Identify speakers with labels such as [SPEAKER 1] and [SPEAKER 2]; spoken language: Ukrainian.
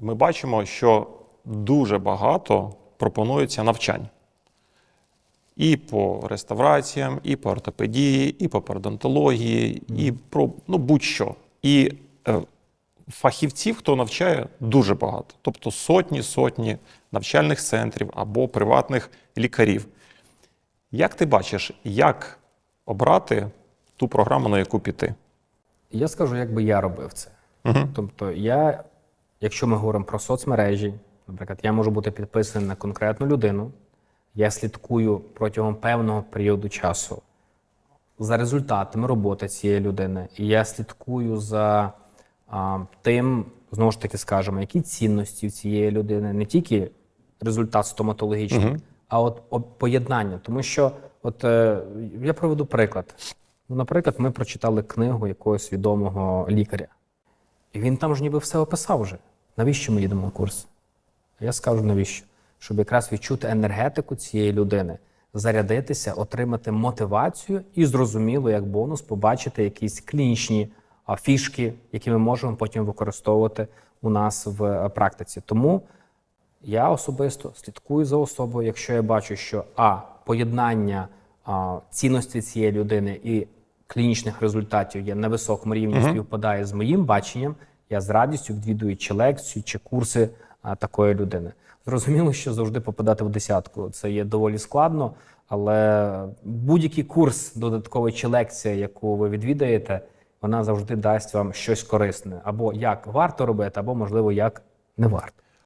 [SPEAKER 1] ми бачимо, що дуже багато пропонується навчань. І по реставраціям, і по ортопедії, і по пародонтології, і про ну, будь-що. І е, фахівців, хто навчає, дуже багато. Тобто сотні, сотні навчальних центрів або приватних лікарів. Як ти бачиш, як обрати ту програму, на яку піти?
[SPEAKER 2] Я скажу, як би я робив це. Тобто, я, якщо ми говоримо про соцмережі, наприклад, я можу бути підписаний на конкретну людину, я слідкую протягом певного періоду часу за результатами роботи цієї людини, і я слідкую за а, тим, знову ж таки скажемо, які цінності в цієї людини, не тільки результат стоматологічний, а от поєднання. Тому що, от е, я проведу приклад. Ну, наприклад, ми прочитали книгу якогось відомого лікаря. І він там ж ніби все описав вже. Навіщо ми їдемо на курс? Я скажу навіщо? Щоб якраз відчути енергетику цієї людини, зарядитися, отримати мотивацію і зрозуміло, як бонус, побачити якісь клінічні фішки, які ми можемо потім використовувати у нас в е, практиці. Тому я особисто слідкую за особою, якщо я бачу, що а поєднання а, цінності цієї людини і клінічних результатів є на високому рівні, співпадає з моїм баченням, я з радістю відвідую чи лекцію, чи курси а, такої людини. Зрозуміло, що завжди попадати в десятку це є доволі складно, але будь-який курс додатковий чи лекція, яку ви відвідаєте, вона завжди дасть вам щось корисне або як варто робити, або можливо як не варто.